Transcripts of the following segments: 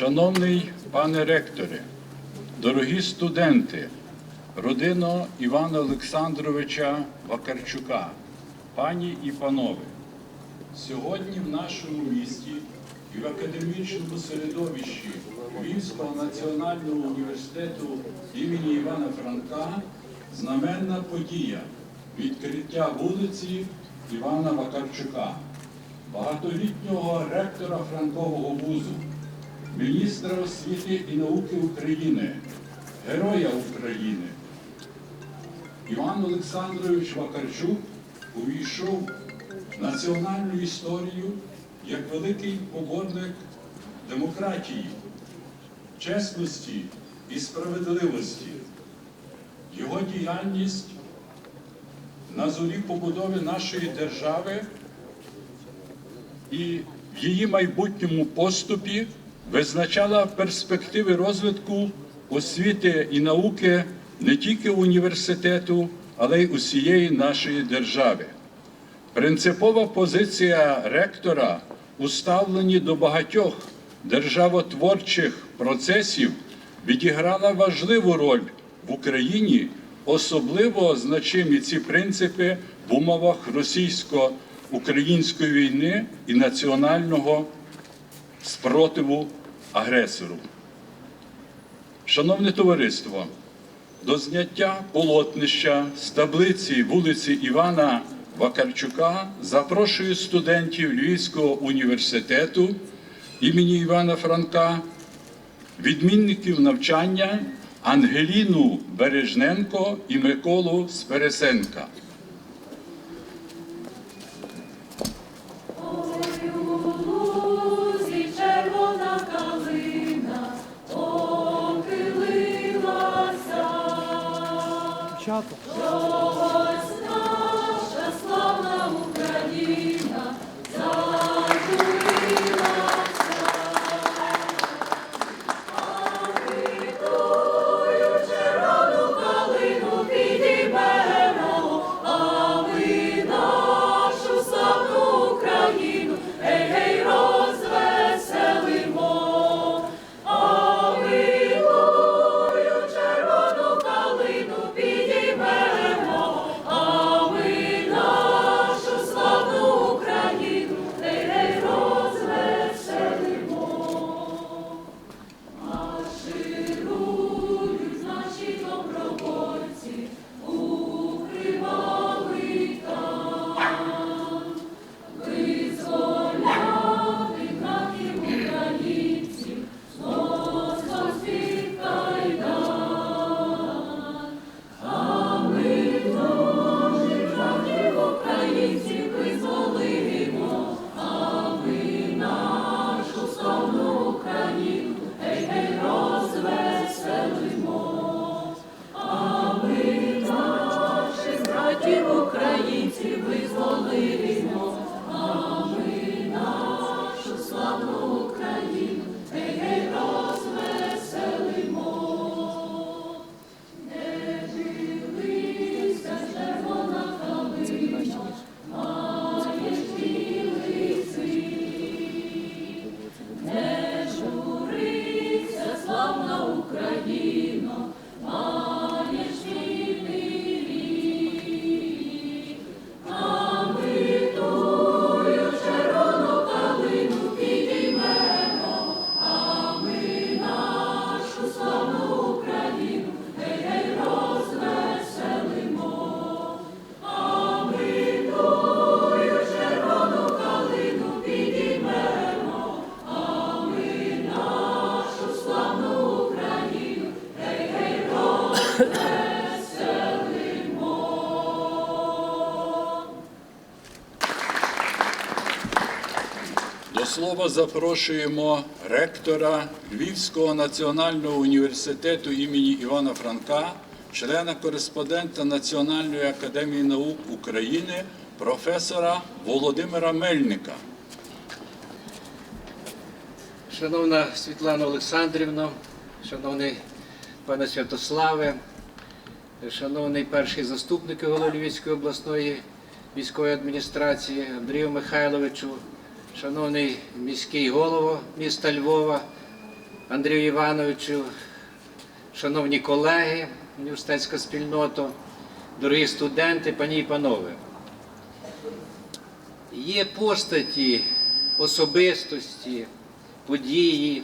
Шановний пане ректоре, дорогі студенти, родино Івана Олександровича Вакарчука, пані і панове, сьогодні в нашому місті і в академічному середовищі Львівського національного університету імені Івана Франка знаменна подія відкриття вулиці Івана Вакарчука, багатолітнього ректора Франкового вузу, міністра освіти і науки України, Героя України. Іван Олександрович Вакарчук увійшов в національну історію як великий поборник демократії, чесності і справедливості. Його діяльність на зорі побудови нашої держави і в її майбутньому поступі визначала перспективи розвитку освіти і науки не тільки університету, але й усієї нашої держави. Принципова позиція ректора у ставленні до багатьох державотворчих процесів відіграла важливу роль в Україні, особливо значимі ці принципи в умовах російсько-української війни і національного спротиву агресору. Шановне товариство, до зняття полотнища з таблиці вулиці Івана Вакарчука запрошую студентів Львівського університету імені Івана Франка, відмінників навчання Ангеліну Бережненко і Миколу Спересенка. 샤토 До слова запрошуємо ректора Львівського національного університету імені Івана Франка, члена-кореспондента Національної академії наук України, професора Володимира Мельника. Шановна Світлана Олександрівна, шановний пане Святославе, шановний перший заступник голови Львівської обласної військової адміністрації Андрію Михайловичу, шановний міський голова міста Львова, Андрію Івановичу, шановні колеги, університетська спільнота, дорогі студенти, пані і панове. Є постаті, особистості, події,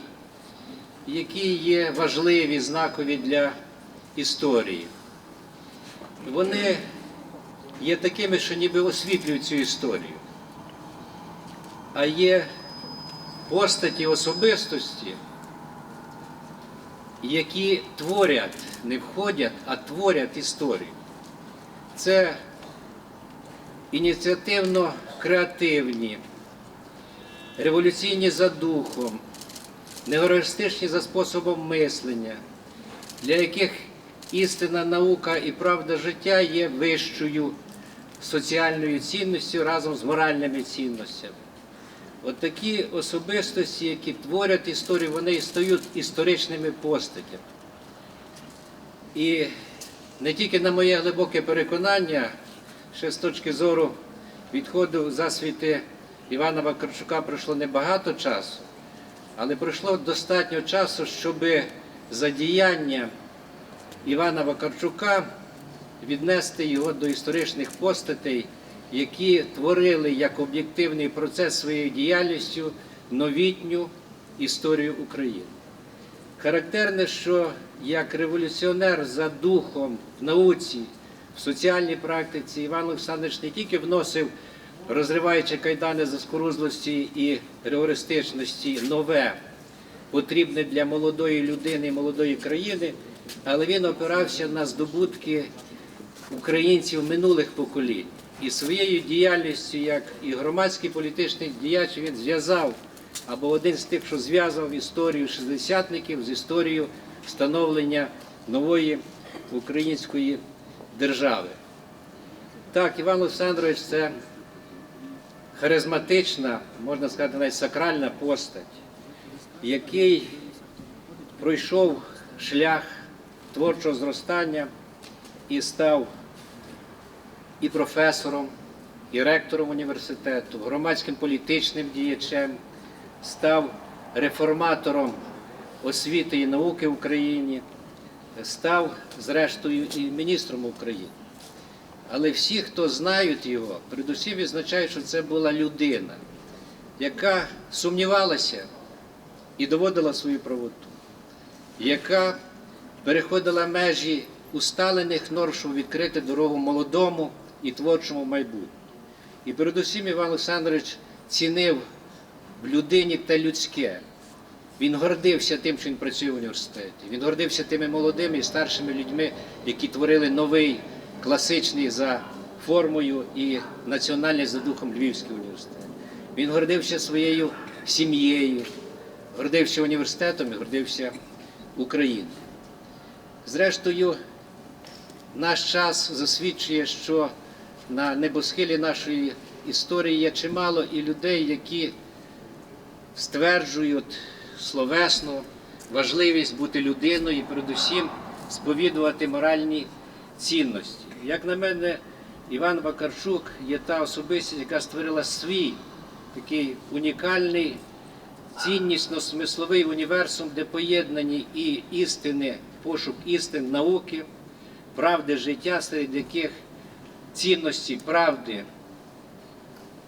які є важливі, знакові для історії. Вони є такими, що ніби освітлюють цю історію. А є постаті особистості, які творять, не входять, а творять історію. Це ініціативно креативні, революційні за духом, негористичні за способом мислення, для яких істина наука і правда життя є вищою соціальною цінністю разом з моральними цінностями. От такі особистості, які творять історію, вони і стають історичними постатями. І не тільки на моє глибоке переконання, ще з точки зору відходу засвіти Івана Вакарчука пройшло небагато часу, але пройшло достатньо часу, щоб за діяння Івана Вакарчука віднести його до історичних постатей, які творили як об'єктивний процес своєю діяльністю новітню історію України. Характерне, що як революціонер за духом в науці, в соціальній практиці Іван Олександрович не тільки вносив, розриваючи кайдани заскорузлості і реористичності, нове, потрібне для молодої людини і молодої країни, але він опирався на здобутки українців минулих поколінь. І своєю діяльністю, як і громадський політичний діяч, він зв'язав або один з тих, що зв'язав історію шістдесятників з історією становлення нової української держави. Так, Іван Олександрович це харизматична, можна сказати, навіть сакральна постать, який пройшов шлях творчого зростання і став і професором, і ректором університету, громадським політичним діячем, став реформатором освіти і науки в Україні, став, зрештою, і міністром України. Але всі, хто знають його, передусім відзначають, що це була людина, яка сумнівалася і доводила свою правоту, яка переходила межі усталених норм, щоб відкрити дорогу молодому і творчому майбутньому. І передусім Іван Олександрович цінив в людині те людське. Він гордився тим, що він працює в університеті. Він гордився тими молодими і старшими людьми, які творили новий, класичний за формою і національний за духом Львівський університет. Він гордився своєю сім'єю, гордився університетом і гордився Україною. Зрештою, наш час засвідчує, що на небосхилі нашої історії є чимало і людей, які стверджують словесно важливість бути людиною і передусім сповідувати моральні цінності. Як на мене, Іван Вакарчук є та особистість, яка створила свій такий унікальний, ціннісно-смисловий універсум, де поєднані і істини, пошук істин, науки, правди життя, серед яких цінності правди,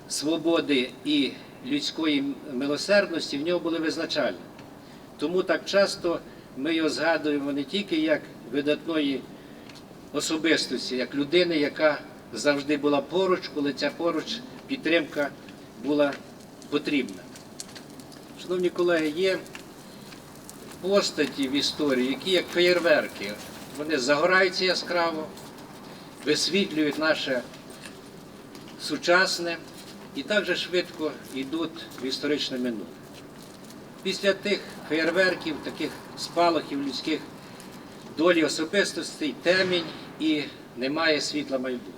свободи і людської милосердності в нього були визначальні. Тому так часто ми його згадуємо не тільки як видатної особистості, як людини, яка завжди була поруч, коли ця поруч підтримка була потрібна. Шановні колеги, є постаті в історії, які як феєрверки, вони загораються яскраво, висвітлюють наше сучасне і так же швидко йдуть в історичне минуле. Після тих феєрверків, таких спалахів людських долі особистостей, темінь і немає світла майбутнього.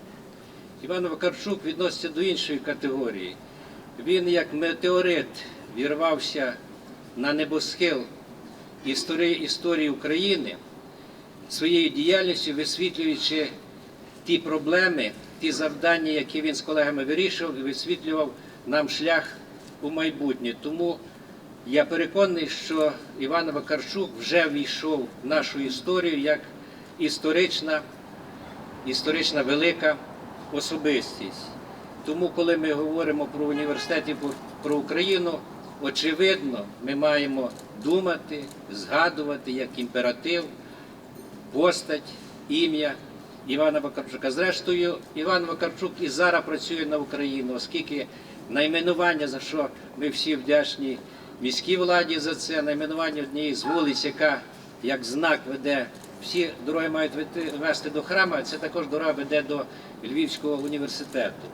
Іван Вакарчук відноситься до іншої категорії. Він, як метеорит, вірвався на небосхил історії, історії України своєю діяльністю, висвітлюючи ті проблеми, ті завдання, які він з колегами вирішував і висвітлював нам шлях у майбутнє. Тому Я переконаний, що Іван Вакарчук вже війшов в нашу історію як історична, історична велика особистість. Тому, коли ми говоримо про університет і про Україну, очевидно, ми маємо думати, згадувати як імператив постать, ім'я Івана Вакарчука. Зрештою, Іван Вакарчук і зараз працює на Україну, оскільки найменування, за що ми всі вдячні міській владі за це, найменування однієї з вулиць, яка як знак веде, всі дороги мають вести- до храму, а це також дорога веде до Львівського університету.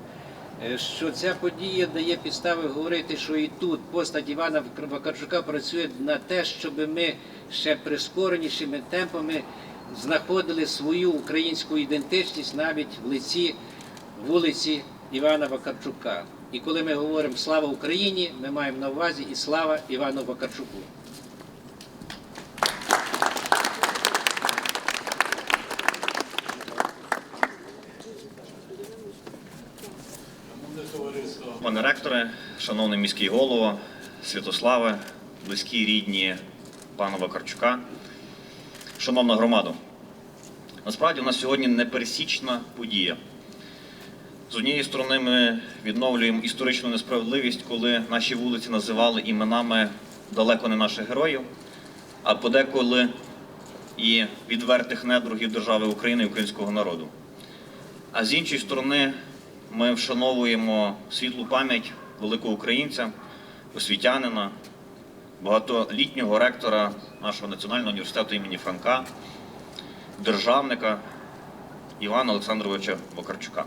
Е, Що ця подія дає підстави говорити, що і тут постать Івана Вакарчука працює на те, щоб ми ще прискоренішими темпами знаходили свою українську ідентичність навіть в лиці вулиці Івана Вакарчука. І коли ми говоримо Слава Україні, ми маємо на увазі і слава Івану Вакарчуку. Пане ректоре, шановний міський голово, Святославе, близькі рідні пана Вакарчука, шановна громада. Насправді у нас сьогодні непересічна подія. З однієї сторони, ми відновлюємо історичну несправедливість, коли наші вулиці називали іменами далеко не наших героїв, а подеколи і відвертих недругів держави України і українського народу. А з іншої сторони, ми вшановуємо світлу пам'ять великого українця, освітянина, багатолітнього ректора нашого національного університету імені Франка, державника Івана Олександровича Вакарчука.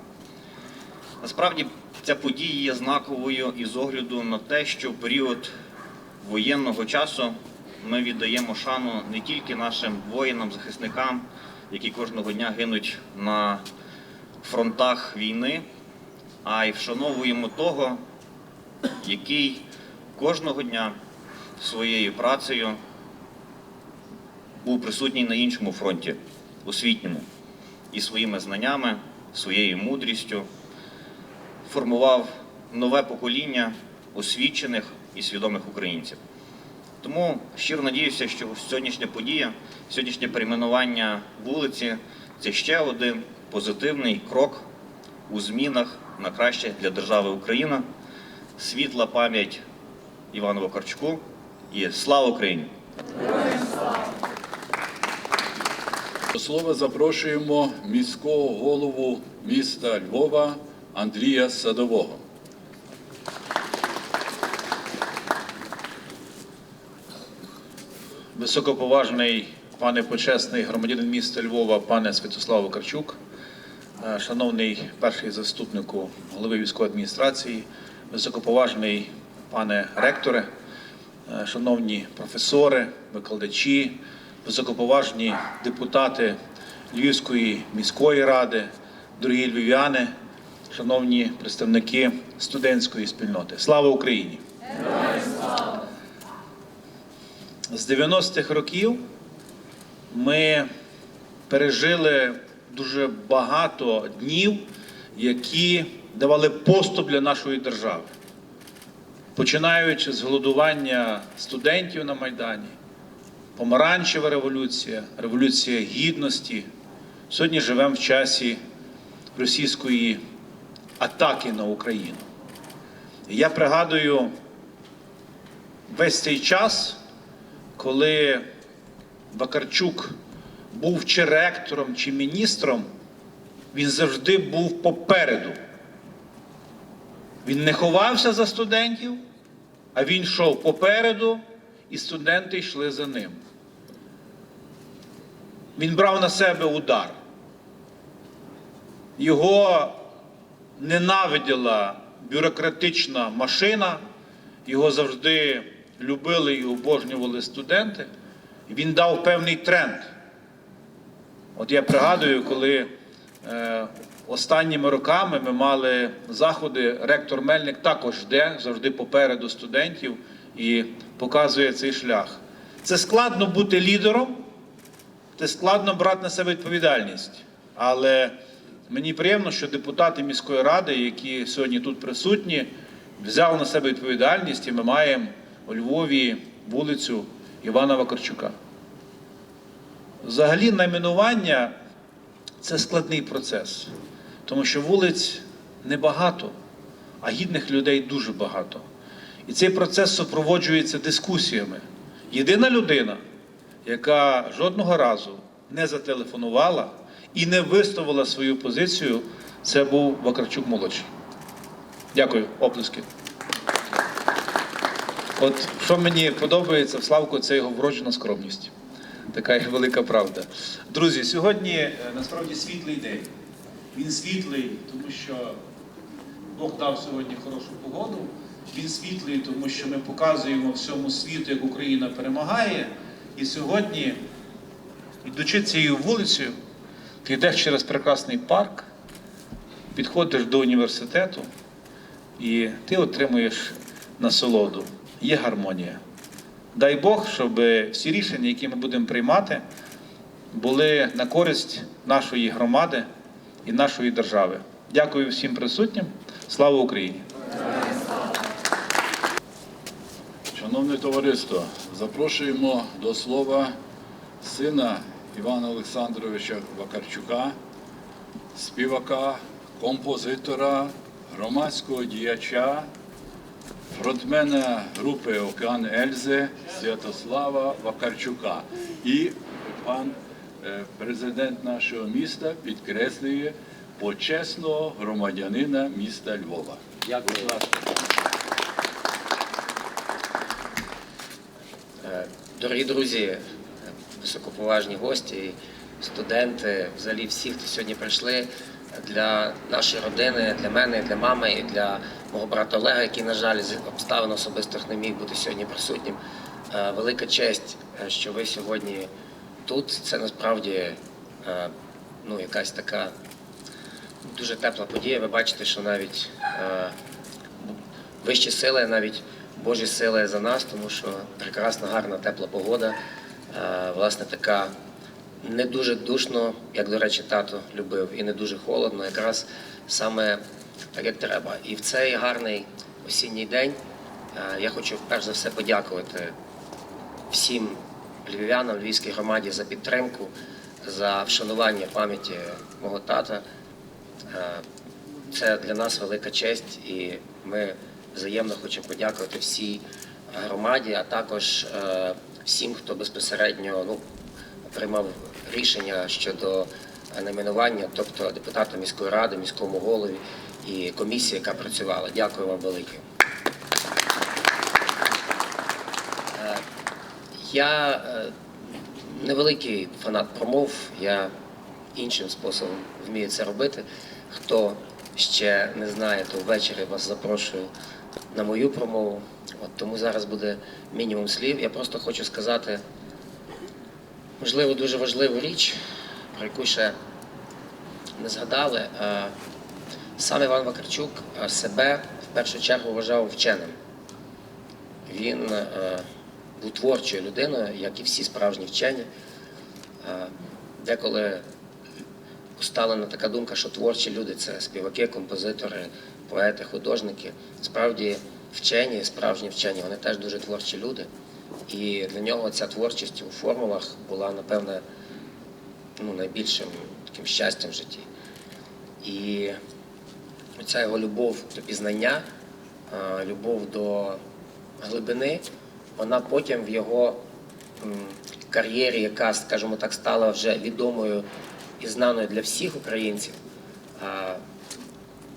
Насправді ця подія є знаковою із огляду на те, що в період воєнного часу ми віддаємо шану не тільки нашим воїнам, захисникам, які кожного дня гинуть на фронтах війни, а й вшановуємо того, який кожного дня своєю працею був присутній на іншому фронті, освітньому, і своїми знаннями, своєю мудрістю формував нове покоління освічених і свідомих українців. Тому щиро надіюся, що сьогоднішня подія, сьогоднішнє перейменування вулиці це ще один позитивний крок у змінах на краще для держави Україна. Світла пам'ять Івану Вакарчуку і слава Україні! До слова запрошуємо міського голову міста Львова Андрія Садового. Високоповажний пане почесний громадянин міста Львова, пане Святослав Вакарчук, е, шановний перший заступнику голови військової адміністрації, високоповажний пане ректоре, шановні професори, викладачі, високоповажні депутати Львівської міської ради, дорогі львів'яни, шановні представники студентської спільноти. Слава Україні! З 90-х років ми пережили дуже багато днів, які давали поступ для нашої держави. Починаючи з голодування студентів на Майдані, помаранчева революція, революція гідності. Сьогодні живемо в часі російської атаки на Україну. Я пригадую весь цей час коли Бакарчук був чи ректором, чи міністром, він завжди був попереду. Він не ховався за студентів, а він йшов попереду, і студенти йшли за ним. Він брав на себе удар. Його ненавиділа бюрократична машина, його завжди любили і обожнювали студенти. Він дав певний тренд. От я пригадую, коли е, останніми роками ми мали заходи, ректор Мельник також йде завжди попереду студентів і показує цей шлях. Це складно бути лідером, це складно брати на себе відповідальність. Але мені приємно, що депутати міської ради, які сьогодні тут присутні, взяли на себе відповідальність, і ми маємо у Львові вулицю Івана Вакарчука. Взагалі, найменування це складний процес, тому що вулиць небагато, а гідних людей дуже багато. І цей процес супроводжується дискусіями. Єдина людина, яка жодного разу не зателефонувала і не висловила свою позицію, це був Вакарчук молодший. Дякую, оплески. От що мені подобається в Славку, це його вроджена скромність. Така велика правда. Друзі, сьогодні е, насправді світлий день. Він світлий, тому що Бог дав сьогодні хорошу погоду. Він світлий, тому що ми показуємо всьому світу, як Україна перемагає. І сьогодні, йдучи цією вулицею, ти йдеш через прекрасний парк, підходиш до університету, і ти отримуєш насолоду. Є гармонія. Дай Бог, щоб всі рішення, які ми будемо приймати, були на користь нашої громади і нашої держави. Дякую всім присутнім. Слава Україні! Шановне товариство, запрошуємо до слова сина Івана Олександровича Вакарчука, співака, композитора, громадського діяча, фронтмена групи Океан Ельзи Святослава Вакарчука. І пан президент нашого міста підкреслює почесного громадянина міста Львова. Дякую. Е, Дорогі друзі, е, високоповажні гості, студенти, взагалі всі, хто сьогодні прийшли для нашої родини, для мене, для мами і для мого брата Олега, який, на жаль, з обставин особистих не міг бути сьогодні присутнім. Е, Велика честь, е, що ви сьогодні тут. Це насправді е, ну, якась така дуже тепла подія. Ви бачите, що навіть е, вищі сили, навіть Божі сили за нас, тому що прекрасна, гарна, тепла погода. Е, Власне, така не дуже душно, як, до речі, тато любив, і не дуже холодно, якраз саме так, як треба. І в цей гарний осінній день я хочу перш за все подякувати всім львів'янам, львівській громаді за підтримку, за вшанування пам'яті мого тата. Е, Це для нас велика честь, і ми взаємно хочемо подякувати всій громаді, а також е, всім, хто безпосередньо ну, приймав рішення щодо найменування, тобто депутату міської ради, міському голові і комісії, яка працювала. Дякую вам велике. Е, Я е, невеликий фанат промов, я іншим способом вмію це робити. Хто ще не знає, то ввечері вас запрошую на мою промову. От тому зараз буде мінімум слів. Я просто хочу сказати, можливо, дуже важливу річ, про яку ще не згадали. Сам Іван Вакарчук себе в першу чергу вважав вченим. Він е, був творчою людиною, як і всі справжні вчені. Деколи усталена така думка, що творчі люди це співаки, композитори, поети, художники. Справді вчені, справжні вчені, вони теж дуже творчі люди. І для нього ця творчість у формулах була, напевне, ну, найбільшим таким щастям в житті. І ця його любов до пізнання, любов до глибини, вона потім в його кар'єрі, яка, скажімо так, стала вже відомою і знаною для всіх українців,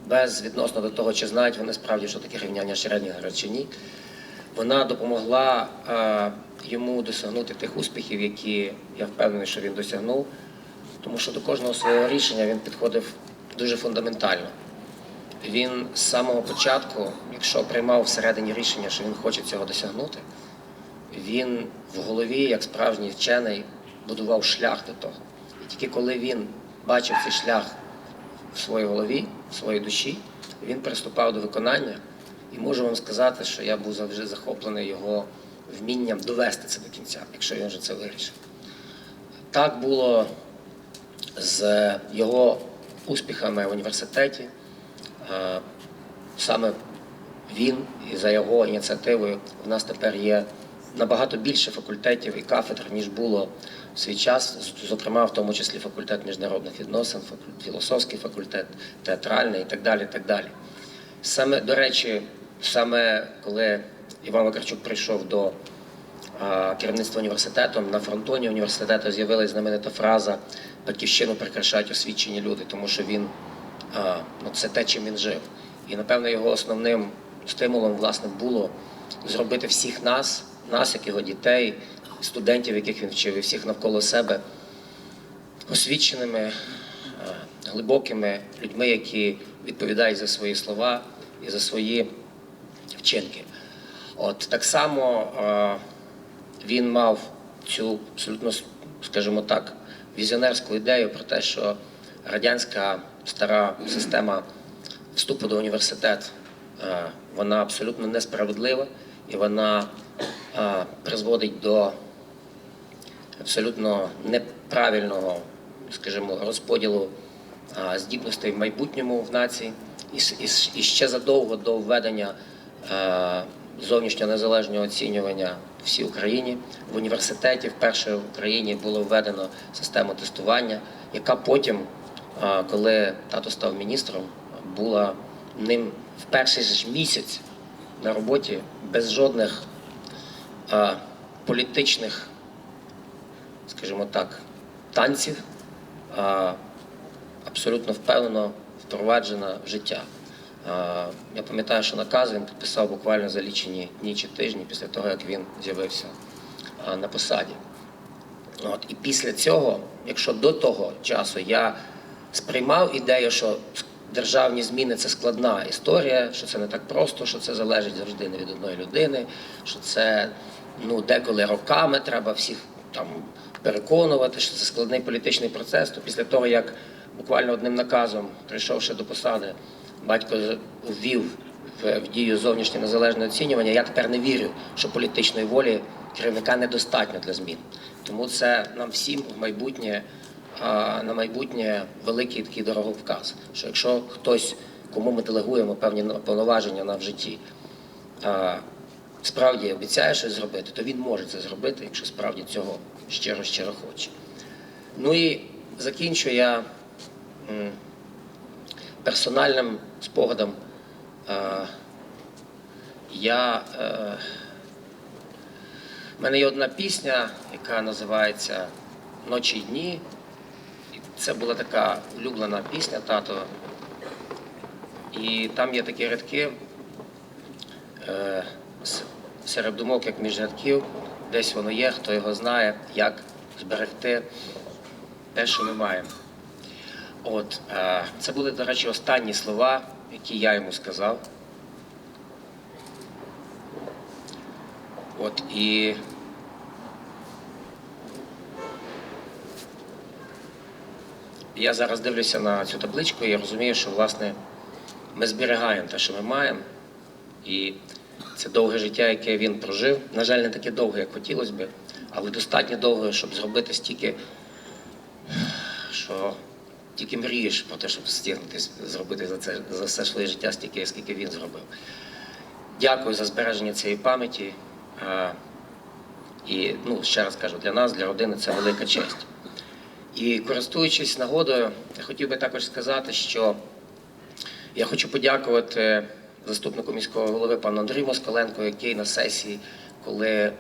без відносно до того, чи знають вони справді, що таке рівняння Шрёдінгера чи ні, вона допомогла йому досягнути тих успіхів, які я впевнений, що він досягнув, тому що до кожного свого рішення він підходив дуже фундаментально. Він з самого початку, якщо приймав всередині рішення, що він хоче цього досягнути, він в голові, як справжній вчений, будував шлях до того. І тільки коли він бачив цей шлях в своїй голові, в своїй душі, він приступав до виконання. І можу вам сказати, що я був завжди захоплений його вмінням довести це до кінця, якщо він вже це вирішив. Так було з його успіхами в університеті. Саме він і за його ініціативою в нас тепер є набагато більше факультетів і кафедр, ніж було в свій час, зокрема, в тому числі факультет міжнародних відносин, філософський факультет, театральний і так далі. Так далі. Саме, до речі, саме коли Іван Вакарчук прийшов до керівництва університету, на фронтоні університету з'явилася знаменита фраза Батьківщину прикрашають освічені люди, тому що він ну, це те, чим він жив. І напевно його основним стимулом власне було зробити всіх нас, нас, як його дітей, студентів, яких він вчив, і всіх навколо себе освіченими, е, глибокими людьми, які відповідають за свої слова і за свої вчинки. От так само е, він мав цю абсолютно, скажімо так, візіонерську ідею про те, що радянська стара система вступу до університету, е, вона абсолютно несправедлива і вона призводить до абсолютно неправильного, скажімо, розподілу здібностей в майбутньому в нації, і, ще задовго до введення е, зовнішнього незалежного оцінювання всій Україні. В університеті вперше в Україні було введено систему тестування, яка потім, е, коли тато став міністром, була ним в перший ж місяць на роботі без жодних е, політичних скажімо так, танців а, абсолютно впевнено впроваджена в життя. А, Я пам'ятаю, що наказ він підписав буквально за лічені дні чи тижні після того, як він з'явився а, на посаді. От, і після цього, якщо до того часу я сприймав ідею, що державні зміни це складна історія, що це не так просто, що це залежить завжди не від одної людини, що це ну, деколи роками треба всіх там переконувати, що це складний політичний процес, то після того, як буквально одним наказом, прийшовши до посади, батько ввів в, дію зовнішнє незалежне оцінювання, я тепер не вірю, що політичної волі керівника недостатньо для змін. Тому це нам всім в майбутнє на майбутнє великий такий дороговказ, що якщо хтось, кому ми делегуємо певні повноваження на в житті, справді обіцяє щось зробити, то він може це зробити, якщо справді цього щиро щиро хоче. Ну і закінчу я персональним спогадом. Я, е, в мене є одна пісня, яка називається Ночі й дні. Це була така улюблена пісня тато. І там є такі рядки е, серед думок, як між рядків, десь воно є, хто його знає, як зберегти те, що ми маємо. От, е, це були, до речі, останні слова, які я йому сказав. От і я зараз дивлюся на цю табличку і я розумію, що власне ми зберігаємо те, що ми маємо. І це довге життя, яке він прожив. На жаль, не таке довге, як хотілося б, але достатньо довго, щоб зробити стільки, що тільки мрієш про те, щоб встигнути зробити за це за все своє життя стільки, скільки він зробив. Дякую за збереження цієї пам'яті. І ну, ще раз кажу, для нас, для родини, це велика честь. І користуючись нагодою, я хотів би також сказати, що я хочу подякувати заступнику міського голови пану Андрію Москаленко, який на сесії, коли е,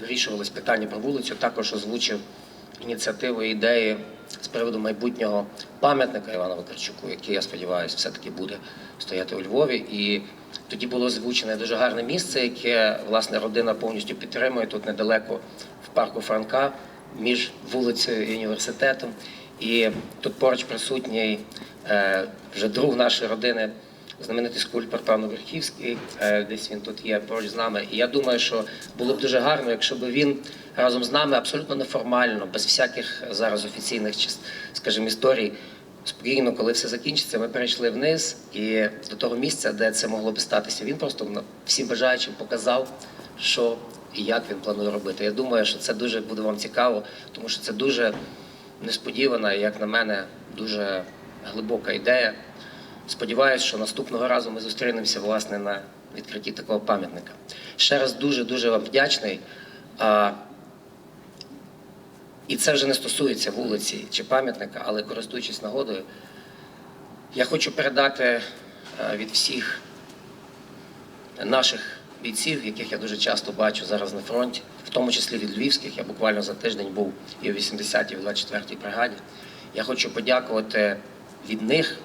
вирішувалось питання про вулицю, також озвучив ініціативу і ідеї з приводу майбутнього пам'ятника Івану Вакарчуку, який, я сподіваюся, все-таки буде стояти у Львові. І тоді було озвучене дуже гарне місце, яке власне родина повністю підтримує тут недалеко в парку Франка між вулицею і університетом. І тут поруч присутній вже друг нашої родини, знаменитий скульптор Павло Верхівський, е, десь він тут є поруч з нами. І я думаю, що було б дуже гарно, якщо б він разом з нами абсолютно неформально, без всяких зараз офіційних скажімо, історій, спокійно, коли все закінчиться, ми перейшли вниз і до того місця, де це могло би статися. Він просто всім бажаючим показав, що і як він планує робити. Я думаю, що це дуже буде вам цікаво, тому що це дуже несподівана, як на мене, дуже глибока ідея. Сподіваюсь, що наступного разу ми зустрінемося власне на відкритті такого пам'ятника. Ще раз дуже дуже вам вдячний. А, і це вже не стосується вулиці чи пам'ятника, але користуючись нагодою, я хочу передати е, від всіх наших бійців, яких я дуже часто бачу зараз на фронті, в тому числі від львівських. Я буквально за тиждень був і у 80-й, і в 24-й бригаді. Я хочу подякувати від них.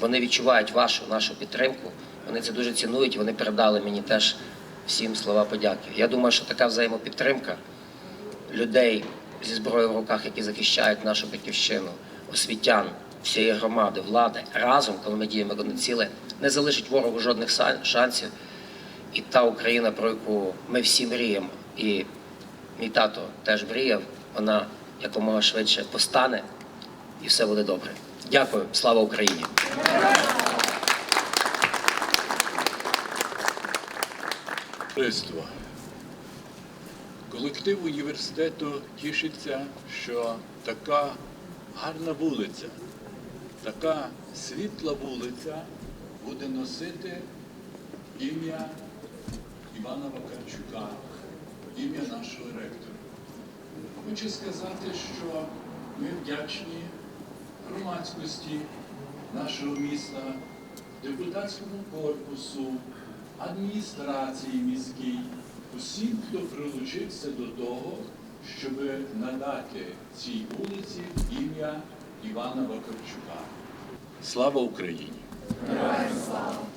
Вони відчувають вашу нашу підтримку. Вони це дуже цінують. Вони передали мені теж всім слова подяки. Я думаю, що така взаємопідтримка людей зі зброєю в руках, які захищають нашу батьківщину, освітян, всієї громади, влади разом, коли ми діємо одне ціле, не залишить ворогу жодних шансів. І та Україна, про яку ми всі мріємо, і мій тато теж мріяв, вона якомога швидше постане, і все буде добре. Дякую, слава Україні! Товариство. Колектив університету тішиться, що така гарна вулиця, така світла вулиця буде носити ім'я Івана Вакарчука, ім'я нашого ректора. Хочу сказати, що ми вдячні громадськості нашого міста, депутатському корпусу, адміністрації міській, усім, хто прилучився до того, щоб надати цій вулиці ім'я Івана Вакарчука. Слава Україні! слава!